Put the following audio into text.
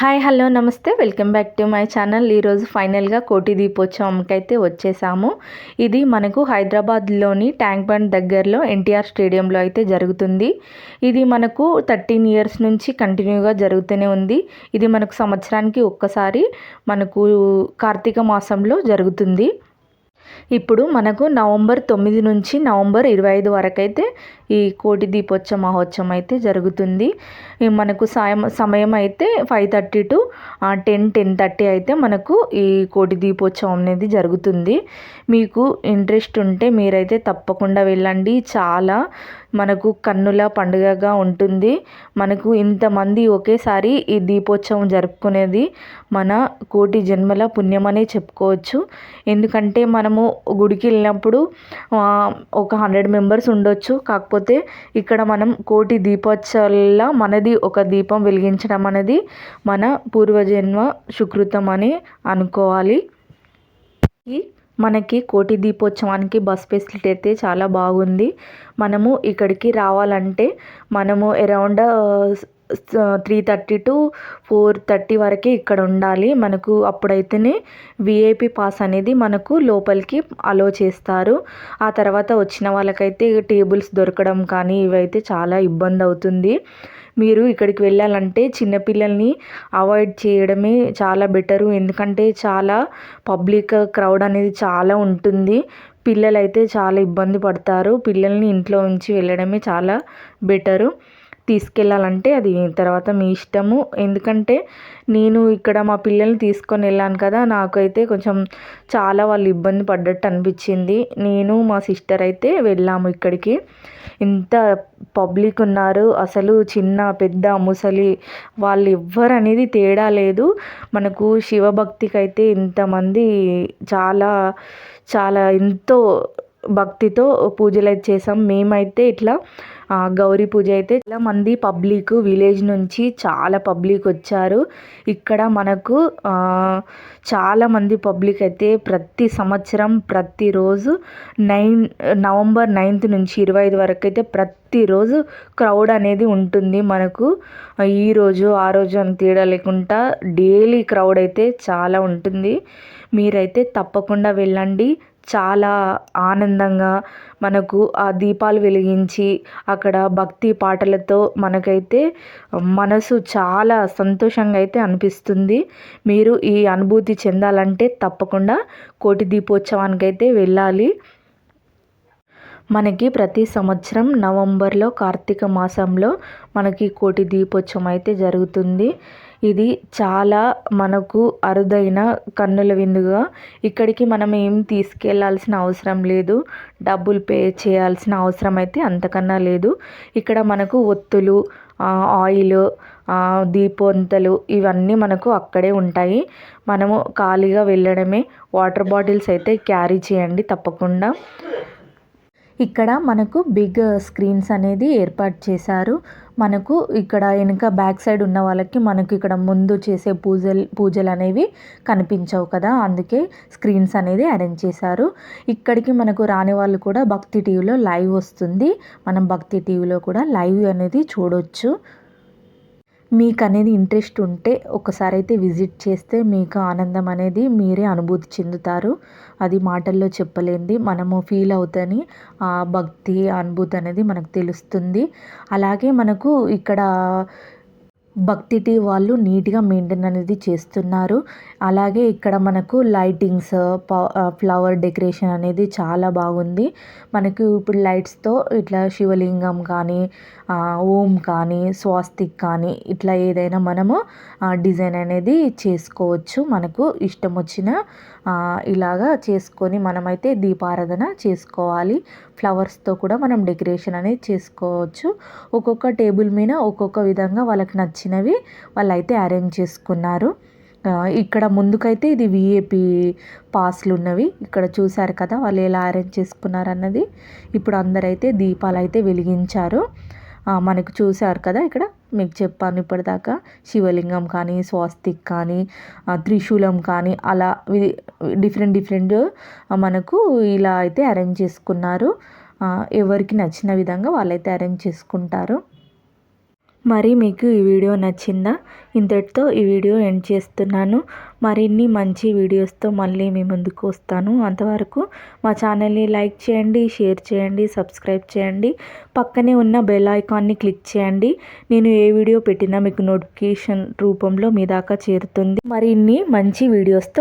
Hi hello నమస్తే. Welcome back to my channel. ఈరోజు ఫైనల్గా కోటి దీపోత్సవంకి అయితే వచ్చేసాము. ఇది మనకు హైదరాబాద్లోని ట్యాంక్ బండ్ దగ్గరలో ఎన్టీఆర్ స్టేడియంలో అయితే జరుగుతుంది. ఇది మనకు థర్టీన్ ఇయర్స్ నుంచి కంటిన్యూగా జరుగుతూనే ఉంది. ఇది మనకు సంవత్సరానికి ఒక్కసారి మనకు కార్తీక మాసంలో జరుగుతుంది. ఇప్పుడు మనకు నవంబర్ తొమ్మిది నుంచి నవంబర్ ఇరవై ఐదు వరకు అయితే ఈ కోటి దీపోత్సవ మహోత్సవం అయితే జరుగుతుంది. మనకు సాయం సమయం అయితే five thirty to ten ten thirty అయితే మనకు ఈ కోటి దీపోత్సవం అనేది జరుగుతుంది. మీకు ఇంట్రెస్ట్ ఉంటే మీరైతే తప్పకుండా వెళ్ళండి. చాలా మనకు కన్నుల పండుగగా ఉంటుంది. మనకు ఇంతమంది ఒకేసారి ఈ దీపోత్సవం జరుపుకునేది మన కోటి జన్మల పుణ్యమనే చెప్పుకోవచ్చు. ఎందుకంటే మనము గుడికి వెళ్ళినప్పుడు ఒక హండ్రెడ్ మెంబర్స్ ఉండొచ్చు. కాకపోతే ఇక్కడ మనం కోటి దీపోత్సవాల మనది ఒక దీపం వెలిగించడం అనేది మన పూర్వజన్మ సుకృతం అని అనుకోవాలి. ఈ మనకి కోటి దీపోత్సవానికి బస్ ఫెసిలిటీ అయితే చాలా బాగుంది. మనము ఇక్కడికి రావాలంటే మనము around three thirty to four thirty వరకే ఇక్కడ ఉండాలి. మనకు అప్పుడైతేనే విఐపి పాస్ అనేది మనకు లోపలికి అలో చేస్తారు. ఆ తర్వాత వచ్చిన వాళ్ళకైతే టేబుల్స్ దొరకడం కానీ ఇవైతే చాలా ఇబ్బంది అవుతుంది. మీరు ఇక్కడికి వెళ్ళాలంటే చిన్నపిల్లల్ని అవాయిడ్ చేయడమే చాలా బెటరు. ఎందుకంటే చాలా పబ్లిక్ క్రౌడ్ అనేది చాలా ఉంటుంది. పిల్లలైతే చాలా ఇబ్బంది పడతారు. పిల్లల్ని ఇంట్లో ఉంచి వెళ్ళడమే చాలా బెటరు. తీసుకెళ్ళాలంటే అది తర్వాత మీ ఇష్టము. ఎందుకంటే నేను ఇక్కడ మా పిల్లల్ని తీసుకొని వెళ్ళాను కదా నాకైతే కొంచెం చాలా వాళ్ళు ఇబ్బంది పడ్డట్టు అనిపించింది. నేను మా సిస్టర్ అయితే వెళ్ళాము ఇక్కడికి. ఇంత పబ్లిక్ ఉన్నారు అసలు చిన్న పెద్ద ముసలి వాళ్ళు ఎవ్వరు అనేది తేడా లేదు. మనకు శివభక్తికి అయితే ఇంతమంది చాలా చాలా ఎంతో భక్తితో పూజలు అయితే చేసాం మేమైతే ఇట్లా గౌరీ పూజ అయితే చాలా మంది పబ్లిక్ విలేజ్ నుంచి చాలా పబ్లిక్ వచ్చారు. ఇక్కడ మనకు చాలామంది పబ్లిక్ అయితే ప్రతి సంవత్సరం ప్రతిరోజు నైన్ నవంబర్ నైన్త్ నుంచి ఇరవై ఐదు వరకు అయితే ప్రతిరోజు క్రౌడ్ అనేది ఉంటుంది మనకు. ఈరోజు ఆ రోజు అని తేడా లేకుండా డైలీ క్రౌడ్ అయితే చాలా ఉంటుంది. మీరైతే తప్పకుండా వెళ్ళండి. చాలా ఆనందంగా మనకు ఆ దీపాలు వెలిగించి అక్కడ భక్తి పాటలతో మనకైతే మనసు చాలా సంతోషంగా అయితే అనిపిస్తుంది. మీరు ఈ అనుభూతి చెందాలంటే తప్పకుండా కోటి దీపోత్సవానికి అయితే వెళ్ళాలి. మనకి ప్రతి సంవత్సరం నవంబర్లో కార్తీక మాసంలో మనకి కోటి దీపోత్సవం అయితే జరుగుతుంది. ఇది చాలా మనకు అరుదైన కన్నుల విందుగా. ఇక్కడికి మనం ఏం తీసుకెళ్ళాల్సిన అవసరం లేదు. డబ్బులు పే చేయాల్సిన అవసరం అయితే అంతకన్నా లేదు. ఇక్కడ మనకు ఒత్తులు ఆయిల్ దీపొంతలు ఇవన్నీ మనకు అక్కడే ఉంటాయి. మనము ఖాళీగా వెళ్ళడమే. వాటర్ బాటిల్స్ అయితే క్యారీ చేయండి తప్పకుండా. ఇక్కడ మనకు బిగ్ స్క్రీన్స్ అనేది ఏర్పాటు చేశారు. మనకు ఇక్కడ వెనుక బ్యాక్ సైడ్ ఉన్న వాళ్ళకి మనకు ఇక్కడ ముందు చేసే పూజలు పూజలు అనేవి కనిపించవు కదా. అందుకే స్క్రీన్స్ అనేది అరేంజ్ చేశారు. ఇక్కడికి మనకు రాని వాళ్ళు కూడా భక్తి టీవీలో లైవ్ వస్తుంది. మనం భక్తి టీవీలో కూడా లైవ్ అనేది చూడొచ్చు. మీకు అనేది ఇంట్రెస్ట్ ఉంటే ఒకసారి అయితే విజిట్ చేస్తే మీకు ఆనందం అనేది మీరే అనుభూతి చెందుతారు. అది మాటల్లో చెప్పలేంది. మనము ఫీల్ అవుతని ఆ భక్తి అనుభూతి అనేది మనకు తెలుస్తుంది. అలాగే మనకు ఇక్కడ భక్తి టీ వాళ్ళు నీట్గా మెయింటైన్ అనేది చేస్తున్నారు. అలాగే ఇక్కడ మనకు లైటింగ్స్ ఫ్లవర్ డెకరేషన్ అనేది చాలా బాగుంది. మనకు ఇప్పుడు లైట్స్తో ఇట్లా శివలింగం కానీ ఓం కానీ స్వాస్తిక్ కానీ ఇట్లా ఏదైనా మనము డిజైన్ అనేది చేసుకోవచ్చు. మనకు ఇష్టం వచ్చిన ఇలాగా చేసుకొని మనమైతే దీపారాధన చేసుకోవాలి. ఫ్లవర్స్తో కూడా మనం డెకరేషన్ అనేది చేసుకోవచ్చు. ఒక్కొక్క టేబుల్ మీద ఒక్కొక్క విధంగా వాళ్ళకి నచ్చినవి వాళ్ళైతే అరేంజ్ చేసుకున్నారు. ఇక్కడ ముందుకైతే ఇది విఏపి పాస్లు ఉన్నవి ఇక్కడ చూశారు కదా వాళ్ళు ఎలా అరేంజ్ చేసుకున్నారు అన్నది ఇప్పుడు అందరైతే దీపాలు అయితే వెలిగించారు. మనకు చూశారు కదా ఇక్కడ? మీకు చెప్పాను ఇప్పటిదాకా. శివలింగం కానీ స్వాస్తిక్ కానీ త్రిశూలం కానీ అలా డిఫరెంట్ డిఫరెంట్ మనకు ఇలా అయితే అరేంజ్ చేసుకున్నారు. ఎవరికి నచ్చిన విధంగా వాళ్ళైతే అరేంజ్ చేసుకుంటారు. మరి మీకు ఈ వీడియో నచ్చిందా? ఇంతటితో ఈ వీడియో ఎండ్ చేస్తున్నాను. మరిన్ని మంచి వీడియోస్తో మళ్ళీ మీ ముందుకు వస్తాను. అంతవరకు మా ఛానల్ని లైక్ చేయండి షేర్ చేయండి సబ్స్క్రైబ్ చేయండి. పక్కనే ఉన్న బెల్ ఐకాన్ని క్లిక్ చేయండి. నేను ఏ వీడియో పెట్టినా మీకు నోటిఫికేషన్ రూపంలో మీ దాకా చేరుతుంది. మరిన్ని మంచి వీడియోస్తో